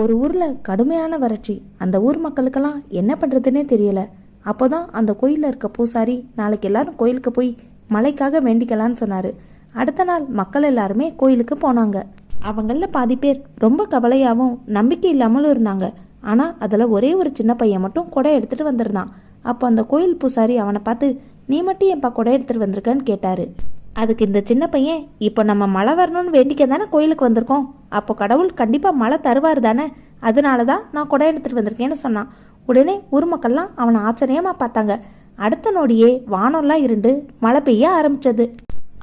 ஒரு ஊரில் கடுமையான வறட்சி அந்த ஊர் மக்களுக்கெல்லாம் என்ன பண்ணுறதுன்னே தெரியல. அப்போதான் அந்த கோயில்ல இருக்க பூசாரி நாளைக்கு எல்லாரும் கோயிலுக்கு போய் மழைக்காக வேண்டிக்கலான்னு சொன்னார். அடுத்த நாள் மக்கள் எல்லாருமே கோயிலுக்கு போனாங்க. அவங்களில் பாதி பேர் ரொம்ப கவலையாகவும் நம்பிக்கை இல்லாமலும் இருந்தாங்க. ஆனால் அதில் ஒரே ஒரு சின்ன பையன் மட்டும் கொடை எடுத்துகிட்டு வந்திருந்தான். அப்போ அந்த கோயில் பூசாரி அவனை பார்த்து நீ மட்டும் என்ப்பா கொடை எடுத்துகிட்டு வந்திருக்கன்னு கேட்டார். அதுக்கு இந்த சின்ன பையன் இப்போ நம்ம மழை வரணும்னு வேண்டிக்க தானே கோயிலுக்கு வந்திருக்கோம். அப்போ கடவுள் கண்டிப்பாக மழை தருவார் தானே. அதனால தான் நான் கொடை எடுத்துட்டு வந்திருக்கேன்னு சொன்னான். உடனே ஊர்மக்கள்லாம் அவனை ஆச்சரியமாக பார்த்தாங்க. அடுத்த நொடியே வானம்லாம் இருண்டு மழை பெய்ய ஆரம்பிச்சது.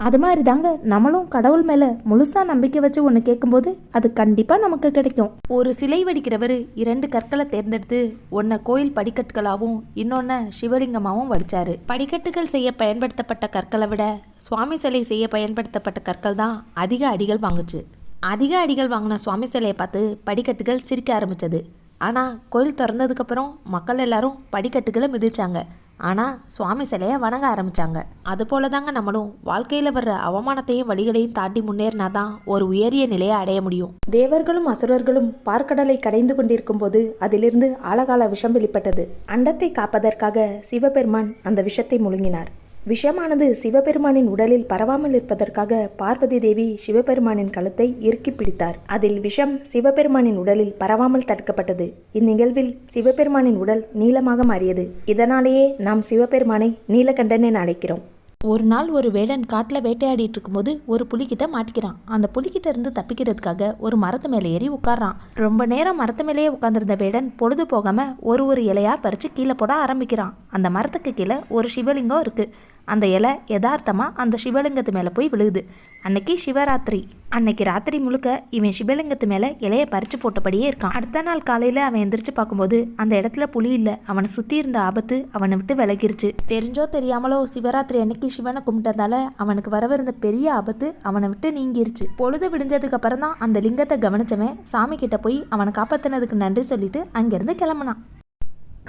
அது மாதிரி தாங்க நம்மளும் கடவுள் மேல முழுசா நம்பிக்கை வச்சு ஒன்று கேட்கும்போது அது கண்டிப்பா நமக்கு கிடைக்கும். ஒரு சிலை வடிக்கிறவர் இரண்டு கற்களை தேர்ந்தெடுத்து ஒன்றை கோயில் படிக்கட்டுகளாகவும் இன்னொன்ன சிவலிங்கமாகவும் வடிச்சாரு. படிக்கட்டுகள் செய்ய பயன்படுத்தப்பட்ட கற்களை விட சுவாமி சிலை செய்ய பயன்படுத்தப்பட்ட கற்கள் தான் அதிக அடிகள் வாங்குச்சு. அதிக அடிகள் வாங்கின சுவாமி சிலையை பார்த்து படிக்கட்டுகள் சிரிக்க ஆரம்பிச்சது. ஆனால் கோயில் திறந்ததுக்கப்புறம் மக்கள் எல்லாரும் படிக்கட்டுகளை மிதிச்சாங்க. ஆனால் சுவாமி சிலையை வணங்க ஆரம்பித்தாங்க அதுபோல தாங்க நம்மளும் வாழ்க்கையில் வர்ற அவமானத்தையும் வழிகளையும் தாண்டி முன்னேறினாதான் ஒரு உயரிய நிலையை அடைய முடியும். தேவர்களும் அசுரர்களும் பார்க்கடலை கடைந்து கொண்டிருக்கும் போது அதிலிருந்து ஆழகால விஷம் வெளிப்பட்டது. அண்டத்தை காப்பதற்காக சிவபெருமான் அந்த விஷத்தை முழுங்கினார். விஷமானது சிவபெருமானின் உடலில் பரவாமல் இருப்பதற்காக பார்வதி தேவி சிவபெருமானின் கழுத்தை இறுக்கி பிடித்தார். அதில் விஷம் சிவபெருமானின் உடலில் பரவாமல் தடுக்கப்பட்டது. இந்நிகழ்வில் சிவபெருமானின் உடல் நீளமாக மாறியது. இதனாலேயே நாம் சிவபெருமானை நீலகண்டன் என அழைக்கிறோம். ஒரு நாள் ஒரு வேடன் காட்டில் வேட்டையாடிட்டு இருக்கும்போது ஒரு புலிகிட்ட மாட்டிக்கிறான். அந்த புலிகிட்ட இருந்து தப்பிக்கிறதுக்காக ஒரு மரத்து மேலே ஏறி உட்கார்றான். ரொம்ப நேரம் மரத்து மேலேயே உட்காந்துருந்த வேடன் பொழுது போகாமல் ஒரு ஒரு இலையாக பறித்து கீழே போட ஆரம்பிக்கிறான். அந்த மரத்துக்கு கீழே ஒரு சிவலிங்கம் இருக்குது அந்த இலை யதார்த்தமாக அந்த சிவலிங்கத்து மேலே போய் விழுகுது. அன்னைக்கு சிவராத்திரி. அன்னைக்கு ராத்திரி முழுக்க இவன் சிவலிங்கத்து மேலே இலையை பறித்து போட்டபடியே இருக்கான். அடுத்த நாள் காலையில் அவன் எந்திரிச்சு பார்க்கும்போது அந்த இடத்துல புலி இல்லை. அவனை சுற்றி இருந்த ஆபத்து அவனை விட்டு விலகிருச்சு. தெரிஞ்சோ தெரியாமலோ சிவராத்திரி அன்னைக்கு சிவனை கும்பிட்டதால அவனுக்கு வரவிருந்த பெரிய ஆபத்து அவனை விட்டு நீங்கிருச்சு. பொழுது விடிஞ்சதுக்கு அப்புறம் தான் அந்த லிங்கத்தை கவனிச்சவன் சாமி கிட்ட போய் அவனை காப்பாத்தினதுக்கு நன்றி சொல்லிட்டு அங்கேருந்து கிளம்புனான்.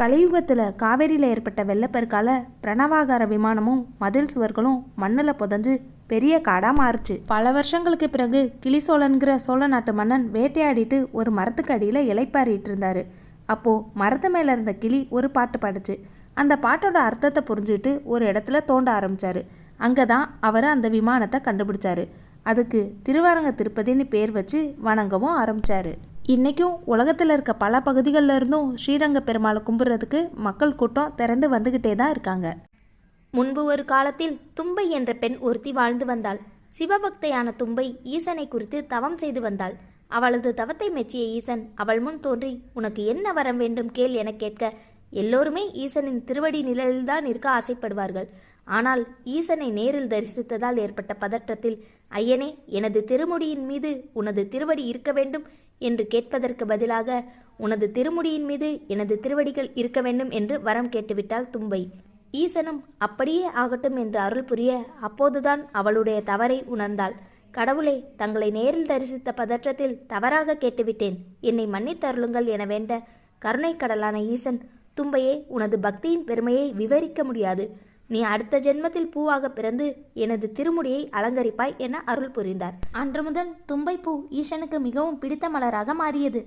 கலியுகத்தில் காவேரியில் ஏற்பட்ட வெள்ளப்பெருக்கால பிரணவாகார விமானமும் மதில் சுவர்களும் மண்ணில் புதஞ்சு பெரிய காடாக மாறுச்சு. பல வருஷங்களுக்கு பிறகு கிளிசோழன்கிற சோழ நாட்டு மன்னன் வேட்டையாடிட்டு ஒரு மரத்துக்கு அடியில் இலைப்பாரிட்டு இருந்தார். அப்போது மரத்து மேலே இருந்த கிளி ஒரு பாட்டு பாடுச்சு. அந்த பாட்டோட அர்த்தத்தை புரிஞ்சுட்டு ஒரு இடத்துல தோண்ட ஆரம்பித்தார் அங்கே தான் அவர் அந்த விமானத்தை கண்டுபிடிச்சாரு. அதுக்கு திருவாரங்க திருப்பதின்னு பேர் வச்சு வணங்கவும் ஆரம்பித்தார் இன்றைக்கும் உலகத்தில் இருக்க பல பகுதிகளில் இருந்தும் ஸ்ரீரங்க பெருமாளை கும்பிட்றதுக்கு மக்கள் கூட்டம் திரண்டு வந்துக்கிட்டே தான் இருக்காங்க. முன்பு ஒரு காலத்தில் தும்பை என்ற பெண் ஒருத்தி வாழ்ந்து வந்தாள். சிவபக்தையான தும்பை ஈசனை குறித்து தவம் செய்து வந்தாள். அவளது தவத்தை மெச்சிய ஈசன் அவள் முன் தோன்றி உனக்கு என்ன வரம் வேண்டும் கேள் எனக் கேட்க எல்லோருமே ஈசனின் திருவடி நிழலில்தான் இருக்க ஆசைப்படுவார்கள். ஆனால் ஈசனை நேரில் தரிசித்ததால் ஏற்பட்ட பதற்றத்தில் ஐயனே எனது திருமுடியின் மீது உனது திருவடி இருக்க வேண்டும் என்று கேட்பதற்கு பதிலாக உனது திருமுடியின் மீது எனது திருவடிகள் இருக்க வேண்டும் என்று வரம் கேட்டுவிட்டாள் தும்பை. ஈசனும் அப்படியே ஆகட்டும் என்று அருள் புரிய அப்போதுதான் அவளுடைய தவறை உணர்ந்தாள். கடவுளே தங்களை நேரில் தரிசித்த பதற்றத்தில் தவறாக கேட்டுவிட்டேன். என்னை மன்னித்தருளுங்கள் என வேண்ட கருணை கடலான ஈசன் தும்பையே உனது பக்தியின் பெருமையை விவரிக்க முடியாது. நீ அடுத்த ஜென்மத்தில் பூவாக பிறந்து எனது திருமுடியை அலங்கரிப்பாய் என அருள் புரிந்தார். அன்று முதல் தும்பை பூ ஈசனுக்கு மிகவும் பிடித்த மலராக மாறியது.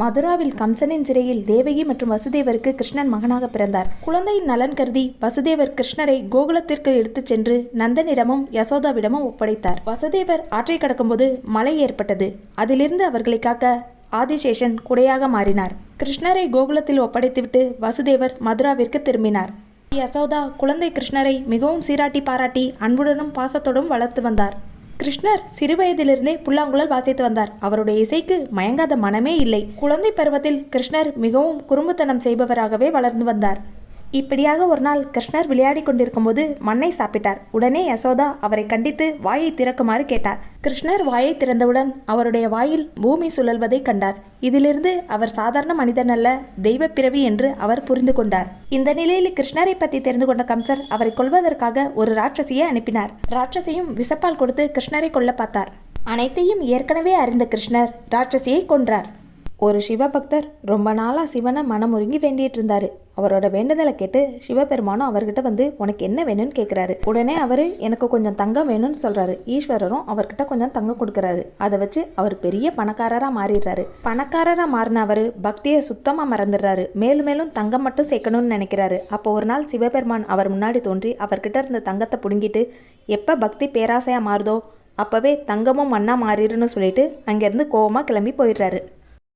மதுராவில் கம்சனின் சிறையில் தேவகி மற்றும் வசுதேவருக்கு கிருஷ்ணன் மகனாக பிறந்தார். குழந்தையின் நலன் கருதி வசுதேவர் கிருஷ்ணரை கோகுலத்திற்கு எடுத்துச் சென்று நந்தனிடமும் யசோதாவிடமும் ஒப்படைத்தார். வசுதேவர் ஆற்றை கடக்கும்போது மழை ஏற்பட்டது. அதிலிருந்து அவர்களை காக்க ஆதிசேஷன் குடையாக மாறினார். கிருஷ்ணரை கோகுலத்தில் ஒப்படைத்துவிட்டு வசுதேவர் மதுராவிற்கு திரும்பினார். யசோதா குழந்தை கிருஷ்ணரை மிகவும் சீராட்டி பாராட்டி அன்புடனும் பாசத்தோடும் வளர்த்து வந்தார். கிருஷ்ணர் சிறுவயதிலிருந்தே புல்லாங்குழல் வாசித்து வந்தார். அவருடைய இசைக்கு மயங்காத மனமே இல்லை. குழந்தை பருவத்தில் கிருஷ்ணர் மிகவும் குறும்புத்தனம் செய்பவராகவே வளர்ந்து வந்தார். இப்படியாக ஒரு நாள் கிருஷ்ணர் விளையாடி கொண்டிருக்கும்போது மண்ணை சாப்பிட்டார். உடனே யசோதா அவரை கண்டித்து வாயை திறக்குமாறு கேட்டார். கிருஷ்ணர் வாயை திறந்தவுடன் அவருடைய வாயில் பூமி சுழல்வதை கண்டார். இதிலிருந்து அவர் சாதாரண மனிதன் அல்ல தெய்வ பிறவி என்று அவர் புரிந்து கொண்டார். இந்த நிலையில் கிருஷ்ணரை பற்றி தெரிந்து கொண்ட கம்சர் அவரை கொல்வதற்காக ஒரு ராட்சசியை அனுப்பினார். ராட்சசியும் விசப்பால் கொடுத்து கிருஷ்ணரை கொல்ல பார்த்தார். அனைத்தையும் ஏற்கனவே அறிந்த கிருஷ்ணர் ராட்சசியை கொன்றார். ஒரு சிவபக்தர் ரொம்ப நாளாக சிவனை மனமுருங்கி வேண்டிட்டு இருந்தாரு அவரோட வேண்டுதலை கேட்டு சிவபெருமானும் அவர்கிட்ட வந்து உனக்கு என்ன வேணும்னு கேட்குறாரு உடனே அவர் எனக்கு கொஞ்சம் தங்கம் வேணும்னு சொல்கிறாரு ஈஸ்வரரும் அவர்கிட்ட கொஞ்சம் தங்கம் கொடுக்குறாரு. அதை வச்சு அவர் பெரிய பணக்காரராக மாறிடுறாரு. பணக்காரராக மாறின அவர் பக்தியை சுத்தமாக மறந்துடுறாரு. மேலும் மேலும் தங்கம் மட்டும் சேர்க்கணும்னு நினைக்கிறாரு. அப்போ ஒரு நாள் சிவபெருமான் அவர் முன்னாடி தோன்றி அவர்கிட்ட இருந்த தங்கத்தை பிடுங்கிட்டு எப்போ பக்தி பேராசையாக மாறுதோ அப்போவே தங்கமும் மண்ணாக மாறிடுன்னு சொல்லிட்டு அங்கேருந்து கோவமாக கிளம்பி போயிடுறாரு.